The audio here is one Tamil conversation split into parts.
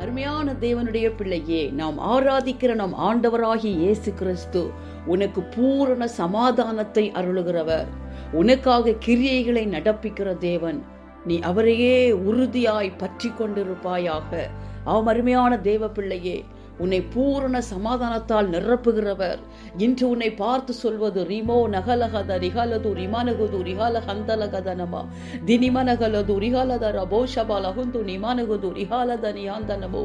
அருமையான தேவனுடைய பிள்ளையே நாம் ஆராதிக்கிற நம் ஆண்டவராகிய இயேசு கிறிஸ்து உனக்கு பூரண சமாதானத்தை அருளுகிறவர். உனக்காக கிரியைகளை நடப்பிக்கிற தேவன். நீ அவரையே உறுதியாய் பற்றி கொண்டிருப்பாயாக. அவம் அருமையான தேவ பிள்ளையே உன்னை பூரண சமாதானத்தால் நிரப்புகிறவர். இன்று உன்னை பார்த்து சொல்வது ரிமோ நகலகத ரிகாலது ரிமானகுது ரிகால ஹந்தலகதனமா தினிமனகலது ரிகாலத ரபோஷபா லகுந்து நிமானகுது ரிகாலத நியாந்தனமோ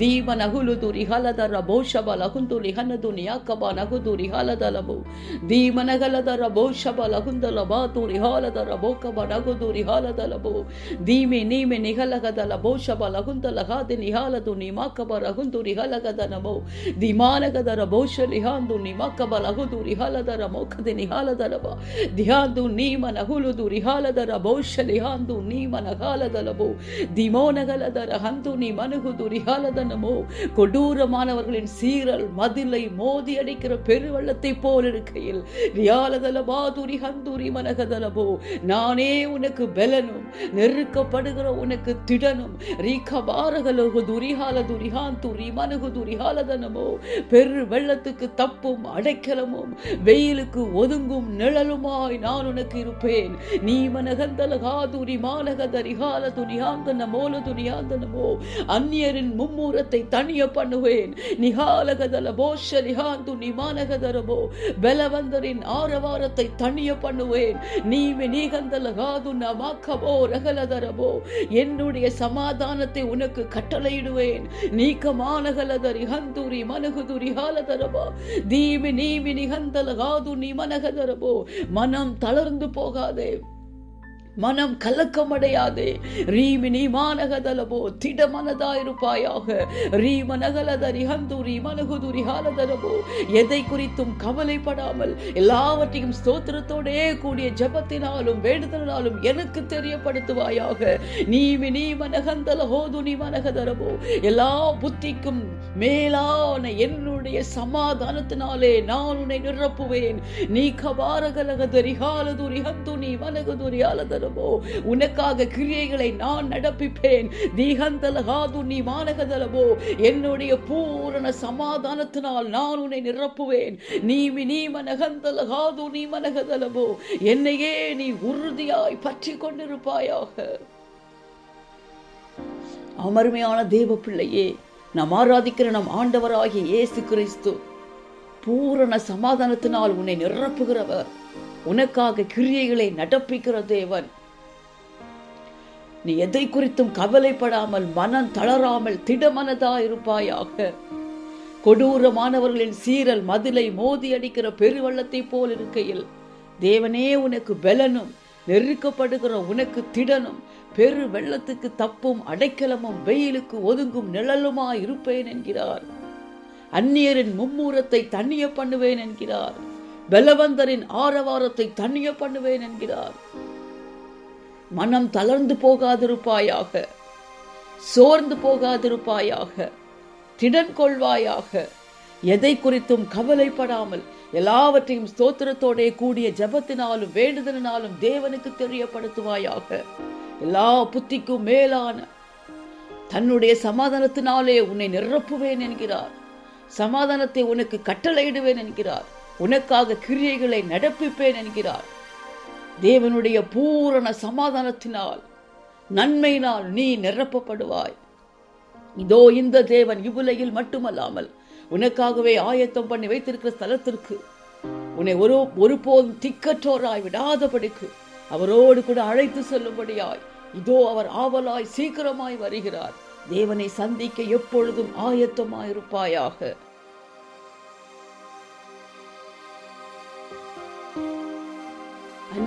தீம நகுலுது ரிகாலத ரபோஷபா லகுந்து ரிஹனது நியாக்கபா நகுது ரிகாலதலமோ தீம நகலத ரபோஷபா லகுந்த லபாது ரிகாலத கப நகுது ரிகாலதலமோ தீமே நீமே நிகலகத லபோஷபா லகுந்த லகாது நிகாலது நிமாக்கபா ரகுந்து ரிகாலக ರಿಹಲಗದನಮು ದಿಮಾನಗದರ ಬಹುಶ ರಿಹಾಂದು ನಿಮಾಕಬ ಲಹುದು ರಿಹಾಲದರ ಮೋಖದೆ ನಿಹಾಲದಲಮ ಧ್ಯಾಂದು ನೀಮ ನಹುಲುದು ರಿಹಾಲದರ ಬಹುಶ ಲಿಹಾಂದು ನೀಮ நகாலதலமோ திமோனகலதர ஹந்து நீ மனுகுது ரிஹாலதனமோ கொடூரமானவர்களின் சீரல் மதிலை மோதி அடிக்கிற பெருவெள்ளத்தை போல் இருக்கையில் ரியாலதலமாதுரி ஹந்துரி மனகதலமோ நானே உனக்கு பெலனும் நெருக்கப்படுகிற உனக்கு திடனும் ரீகபாரகலகு துரிஹால துரிஹாந்து ரிமனுகு துரிஹாலதனமோ பெரு வெள்ளத்துக்கு தப்பும் அடைக்கலமும் வெயிலுக்கு ஒதுங்கும் நிழலுமாய் நான் உனக்கு இருப்பேன். நீ மனகந்தலகாதுரி மானகதரிகால துணியாந்தன மோல துணியாந்தனமோ அந்நியரின் மும்மூரத்தை தனிய பண்ணுவேன். நிகாலகதல போஷ நிகாந்து நிமானகதரமோ பலவந்தரின் ஆரவாரத்தை தனிய பண்ணுவேன். நீமே நீகந்தலகாது நமாக்கபோ ரகலதரமோ? என்னுடைய சமாதானத்தை உனக்கு கட்டளையிடுவேன். நீக்கமானகலதரி ஹந்துரி மனகுதுரி ஹாலதரமோ தீமி நீமி நிகந்தலகாது நீ மனகதரமோ மனம் தளர்ந்து போகாதே மனம் கலக்கமடையாதே. ரீமினி மானகதலபோ திடமனதாயிருப்பாயாக. ரீமனகலத ஹந்தூரி மனகுதுரி ஹாலதலபோ. எதை குறித்தும் கவலைப்படாமல் எல்லாவற்றையும் ஸ்தோத்திரத்தோடே கூடிய ஜபத்தினாலும் வேண்டுதலாலும் எனக்கு தெரியப்படுத்துவாயாக. நீமி நீ மனகந்தல ஹோதுனி மனகதரபோ எல்லா புத்திக்கும் மேலான என்னுடைய சமாதானத்தினாலே நான் உன்னை நிரப்புவேன். நீ கபாரகலகத ரிஹாலது ரிஹந்து நீ மனகுது உனக்காக கிரியைகளை நான் நடப்பிப்பேன். தீகந்தலகாது நீ மானகதலமோ என்னுடைய பூரண சமாதானத்தினால் நான் உன்னை நிரப்புவேன். நீமி நீ மனகந்தலகாது நீ மனகதலமோ என்னையே நீ உறுதியாய் பற்றி கொண்டிருப்பாயாக. அமர்மையான தேவ பிள்ளையே நாம் ஆராதிக்கிற நம் ஆண்டவராகிய இயேசு கிறிஸ்து பூரண சமாதானத்தினால் உன்னை நிரப்புகிறவர். உனக்காக கிரியைகளை நடப்பிக்கிற தேவன். நீ எதை குறித்தும் கவலைப்படாமல் மனம் தளராமல் திடமனதா இருப்பாயாக. கொடூரமானவர்களின் சீரல் மதிலை மோதி அடிக்கிற பெருவள்ளத்தை போல் இருக்கையில் தேவனே உனக்கு பெலனும் நெருக்கப்படுகிற உனக்கு திடனும். பெரு வெள்ளத்துக்கு தப்பும் அடைக்கலமும் வெயிலுக்கு ஒதுங்கும் நிழலுமா இருப்பேன் என்கிறார். அந்நியரின் மும்மூரத்தை தண்ணிய பண்ணுவேன் என்கிறார். பலவந்தரின் ஆரவாரத்தை தண்ணிய பண்ணுவேன் என்கிறார். மனம் தளர்ந்து போகாதிருப்பாயாக சோர்ந்து போகாதிருப்பாயாக திடன் கொள்வாயாக எதை குறித்தும் கவலைப்படாமல் எல்லாவற்றையும் ஸ்தோத்திரத்தோடே கூடிய ஜபத்தினாலும் வேண்டுதலினாலும் தேவனுக்கு தெரியப்படுத்துவாயாக. எல்லா புத்திக்கும் மேலான தன்னுடைய சமாதானத்தினாலே உன்னை நிரப்புவேன் என்கிறார். சமாதானத்தை உனக்கு கட்டளையிடுவேன் என்கிறார். உனக்காக கிரியைகளை நடப்பிப்பேன் என்கிறார். தேவனுடைய பூரண சமாதானத்தினால் நன்மையினால் நீ நிரப்பப்படுவாய். இதோ இந்த தேவன் இவ்வுலகில் மட்டுமல்லாமல் உனக்காகவே ஆயத்தம் பண்ணி வைத்திருக்கிற ஸ்தலத்திற்கு. உன்னை ஒரு ஒருபோதும் திக்கற்றோராய் விடாதபடிக்கு அவரோடு கூட அழைத்து செல்லும்படியாய் இதோ அவர் ஆவலாய் சீக்கிரமாய் வருகிறார். தேவனை சந்திக்க எப்பொழுதும் ஆயத்தமாயிருப்பாயாக.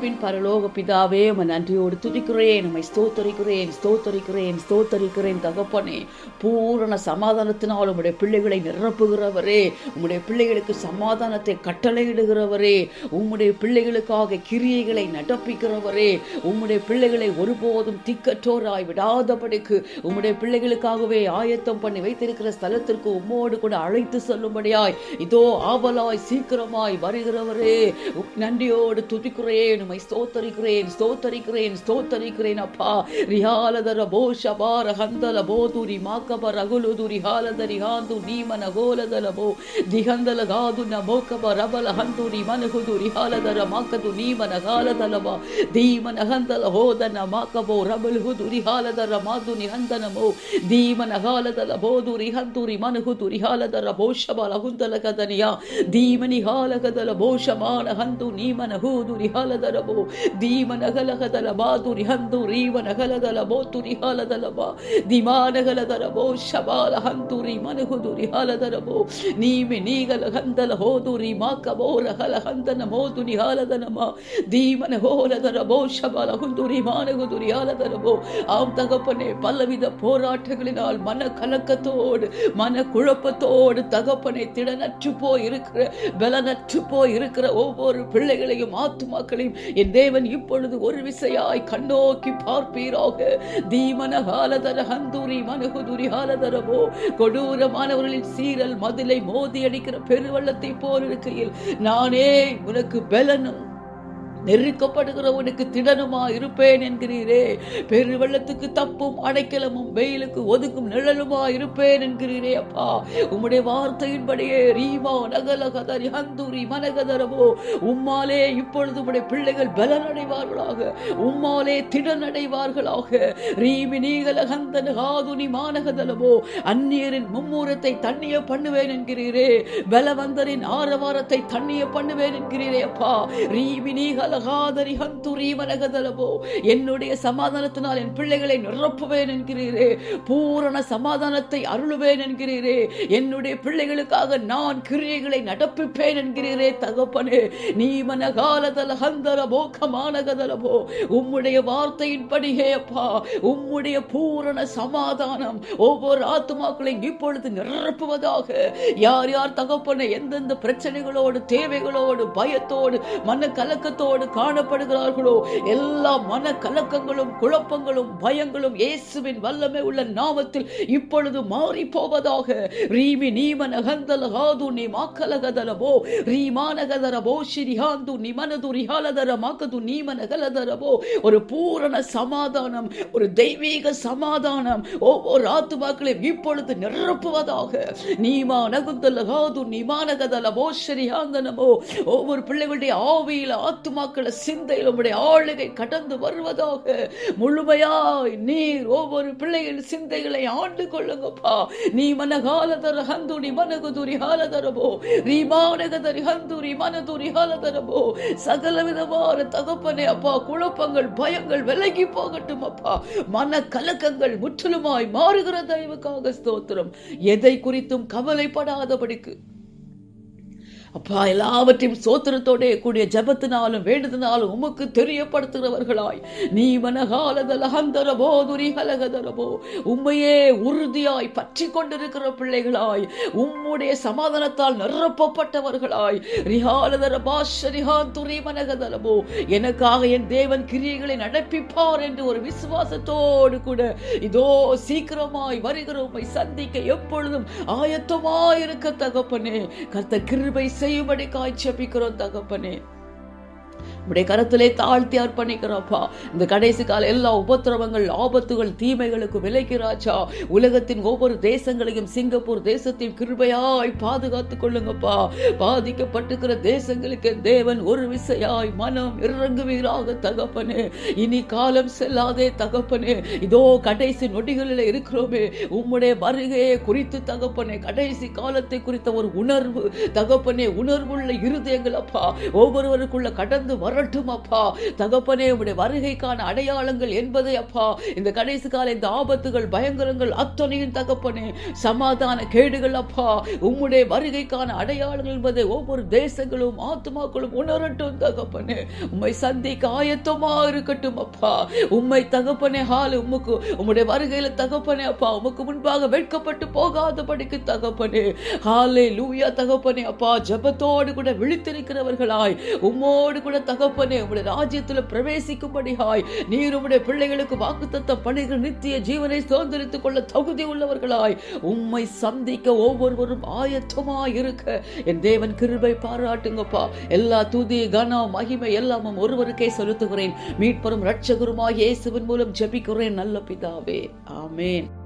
அன்பின் பரலோக பிதாவே உமை நன்றியோடு துதிக்கிறேன் உம்மை ஸ்தோத்தரிக்கிறேன் ஸ்தோத்தரிக்கிறேன் ஸ்தோத்தரிக்கிறேன் தகப்பனே. பூரண சமாதானத்தினால் உம்முடைய பிள்ளைகளை நிரப்புகிறவரே உம்முடைய பிள்ளைகளுக்கு சமாதானத்தை கட்டளையிடுகிறவரே உம்முடைய பிள்ளைகளுக்காக கிரியைகளை நடப்பிக்கிறவரே உம்முடைய பிள்ளைகளை ஒருபோதும் திக்கற்றோராய் விடாதபடிக்கு உம்முடைய பிள்ளைகளுக்காகவே ஆயத்தம் பண்ணி வைத்திருக்கிற ஸ்தலத்திற்கு உம்மோடு கூட அழைத்து செல்லும்படியாய் இதோ ஆவலாய் சீக்கிரமாய் வருகிறவரே நன்றியோடு துதிக்கிறேன் ಮೈ ಸ್ತೋತರಿಗ್ರೇನ್ ಸ್ತೋತರಿಗ್ರೇನ್ ಸ್ತೋತರಿಗ್ರೇನಪ್ಪ ರಿಹಾಲದರ ಬೋಷ ಬಾರ ಹಂದಲ ಬೋಧು ರಿ ಮಾಕಬ ರಗುಲುದು ರಿಹಾಲದ ರಿಹಾಂದು, ನೀಮನ ಗೋಲದ ದಿಹಂದಲ ಗಾದು ನ ರಬಲ ಹಂದು ರಿ ಮನಹುದು ಮಾಕದು, ನೀಮನ ಗಾಲದ ಲಭ ಹಂದಲ ಹೋದನ ಮಾಕಬೋ ರಬಲಹುದು ರಿಹಾಲದರ ಮಾದು ನಿಹಂದನ ಮೋ. ಧೀಮನ ಗಾಲದ ಲಭೋದು ರಿಹಂದು ರಿ ಮನಹುದು, ರಿಹಾಲದರ ಬೋಷಬ ರಹುಂದಲ ಕದನಿಯ ಬೋ ದೀಮನ ಗಲಗದಲ ಬಾದು ರಿಹಂದು ರೀವನ ಗಲದಲ ಬೋತು ರಿಹಾಲದಲ ಬಾ ದಿಮಾನಗಲದರ ಬೋಷಬಾಲ ಹಂತುರಿ ಮನಹುದು ರಿಹಾಲದರ ಬೋ ನೀಮೆ ನೀಗಲ ಹಂದಲ ಹೋದುರಿ ಮಾಕ ಬೋರ ಹಲ ಹಂದನ ಮೋದು ನಿಹಾಲದ ನಮ ದೀಮನ ಹೋಲದರ போஷபல குந்துரி மானகுதுரி ஆலதரபோ ஆம் தகப்பனே பலவித போராட்டங்களினால் மன கலக்கத்தோடு மன குழப்பத்தோடு தகப்பனை திடனற்று போய் இருக்கிற பலனற்று போய் இருக்கிற ஒவ்வொரு பிள்ளைகளையும் ஆத்துமாக்களையும் என் தேவன் இப்பொழுது ஒரு விசையாய் கண்ணோக்கி பார்ப்பீராக. தீமன ஹாலதர ஹந்தூரி மனகுதுரி ஹாலதரவோ. கொடூரமானவர்களின் சீரல் மதிலை மோதி அடிக்கிற பெருவள்ளத்தை போல் இருக்கையில் நானே உனக்கு பலனும் நெருக்கப்படுகிறவனுக்கு திடனுமா இருப்பேன் என்கிறீரே. பெரு வெள்ளத்துக்கு தப்பும் அடைக்கலமும் வெயிலுக்கு ஒதுக்கும் நிழலுமா இருப்பேன் என்கிறீரே அப்பா. உம்முடைய வார்த்தையின்படியே ரீமா நகலகதரி ஹந்தூரி மனகதரவோ உம்மாலே இப்பொழுது உம்முடைய பிள்ளைகள் பலனடைவார்களாக. உம்மாலே திடனடைவார்களாக. ரீமி நீகல ஹந்தன காதுனி மானகதலவோ அந்நியரின் மும்மூரத்தை தண்ணிய பண்ணுவேன் என்கிறீரே. பலவந்தரின் ஆரவாரத்தை தண்ணிய பண்ணுவேன் என்கிறீரே அப்பா. ரீமி நீகல என்னுடைய சமாதானத்தினால் என் பிள்ளைகளை நிரப்புவேன் என்கிறீரே. பூரண சமாதானத்தை அருளுவேன் என்கிறீரே. என்னுடைய பிள்ளைகளுக்காக நான் கிரியைகளை நடப்பிப்பேன் என்கிறீரே தகப்பனே. நீ மனகாலதல ஹந்தர போகமானகதலபோ. உம்முடைய வார்த்தையின்படியே அப்பா. உம்முடைய பூரண சமாதானம் ஒவ்வொரு ஆத்துமாக்களையும் இப்பொழுது நிரப்புவதாக. யார் யார் தகப்பனை எந்தெந்த பிரச்சனைகளோடு தேவைகளோடு பயத்தோடு மன கலக்கத்தோடு காணப்படுகிறார்களோ? எல்லா மன கலக்கங்களும் குழப்பங்களும் பயங்களும் இயேசுவின் வல்லமை உள்ள நாமத்தில் இப்பொழுது மாறி போவதாக ரீமி நீமன ஹந்தல ஹாது நீ மாக்கலகதரபோ. ரீமானகதரபோ ஸ்ரீஹாந்து நிமனது ரிஹாலதர மாக்கது நீமன கலதரபோ ஒரு பூரண சமாதானம் ஒரு தெய்வீக சமாதானம் ஒவ்வொரு ஆத்துமாக்களையும் இப்பொழுது நிரப்புவதாக. நீமா நகுந்தல ஹாது நிமானகதலபோ ஸ்ரீஹாந்தனமோ ஒவ்வொரு பிள்ளைகளுடைய ஆவியில் ஆத்துமா ஆத்மாக்களை சிந்தையில் உம்முடைய ஆளுகை கடந்து வருவதாக. முழுமையாய் நீர் ஒவ்வொரு பிள்ளைகள் சிந்தைகளை ஆண்டு கொள்ளுங்கப்பா. நீ மனகாலதர ஹந்துரி மனகுதுரி ஹாலதரபோ. ரீமானகதரி ஹந்துரி மனதுரி ஹாலதரபோ. சகல விதமான தகப்பனே அப்பா குழப்பங்கள் பயங்கள் விலகி போகட்டும் அப்பா. மன கலக்கங்கள் முற்றிலுமாய் மாறுகிற தயவுக்காக ஸ்தோத்திரம். எதை குறித்தும் கவலைப்படாதபடிக்கு. அப்பா எல்லாவற்றையும் சோத்திரத்தோடே கூடிய ஜபத்தினாலும் வேண்டுதனாலும் உமக்கு தெரியப்படுத்துகிறவர்களாய். நீ மனகாலதல ஹந்தர போதுரி ஹலகதரபோ உண்மையே உறுதியாய் பற்றி கொண்டிருக்கிற பிள்ளைகளாய் உம்முடைய சமாதானத்தால் நிரப்பப்பட்டவர்களாய். ரிஹாலதர பாஷரிஹா துரி மனகதரபோ எனக்காக என் தேவன் கிரியைகளை நடப்பிப்பார் என்று ஒரு விசுவாசத்தோடு கூட இதோ சீக்கிரமாய் வருகிறோமை சந்திக்க எப்பொழுதும் ஆயத்தமாயிருக்க தகப்பனே. கர்த்த கிருபை செய்யும்படி காய்ச்சபிக்கிறோம் தகப்பனே உடைய கரத்திலே தாழ்த்தி அர்ப்பணிக்கிறோம்ப்பா இந்த கடைசி கால எல்லா உபத்திரவங்கள் ஆபத்துகள் தீமைகளுக்கு விலைக்கிறாச்சா உலகத்தின் ஒவ்வொரு தேசங்களையும் சிங்கப்பூர் தேசத்தையும் கிருபையாய் பாதுகாத்துக் கொள்ளுங்கப்பா. பாதிக்கப்பட்டிருக்கிற தேசங்களுக்கு தேவன் ஒரு விசையாய் மனம் இறங்குவீராக தகப்பனே. இனி காலம் செல்லாதே தகப்பனே. இதோ கடைசி நொடிகளில் இருக்கிறோமே. உம்முடைய வருகையை குறித்து தகப்பனே கடைசி காலத்தை குறித்த ஒரு உணர்வு தகப்பனே உணர்வுள்ள இருதயங்கள் அப்பா. ஒவ்வொருவருக்குள்ள கடந்து வரட்டும் அப்பா தகப்பனே உடைய வருகைக்கான அடையாளங்கள் என்பது அப்பா இந்த கடைசி கால இந்த ஆபத்துகள் பயங்கரங்கள் அத்தனையும் தகப்பனே சமாதான கேடுகள் அப்பா உம்முடைய வருகைக்கான அடையாளங்கள் என்பதை ஒவ்வொரு தேசங்களும் ஆத்மாக்களும் உணரட்டும் தகப்பனே. உம்மை சந்திக்க ஆயத்தமா இருக்கட்டும் அப்பா. உம்மை தகப்பனே ஹால் உம்முக்கு உம்முடைய வருகையில் தகப்பனே அப்பா உமக்கு முன்பாக வெட்கப்பட்டு போகாதபடிக்கு தகப்பனே. ஹாலே லூயா தகப்பனே அப்பா ஜபத்தோடு கூட விழித்திருக்கிறவர்களாய் உம்மோடு கூட தக தகப்பனே உங்களுடைய ராஜ்யத்தில் பிரவேசிக்கும்படியாய் நீர் உடைய பிள்ளைகளுக்கு வாக்குத்தத்த பணிகள் நித்திய ஜீவனை சுதந்திரித்துக் கொள்ள தகுதி உள்ளவர்களாய். உம்மை சந்திக்க ஒவ்வொருவரும் ஆயத்தமாய் இருக்க. என் தேவன் கிருபை பாராட்டுங்கப்பா. எல்லா துதி கனம் மகிமை எல்லாமும் ஒருவருக்கே செலுத்துகிறேன். மீட்பரும் ரட்சகருமாய் இயேசுவின் மூலம் ஜெபிக்கிறேன் நல்ல பிதாவே. ஆமேன்.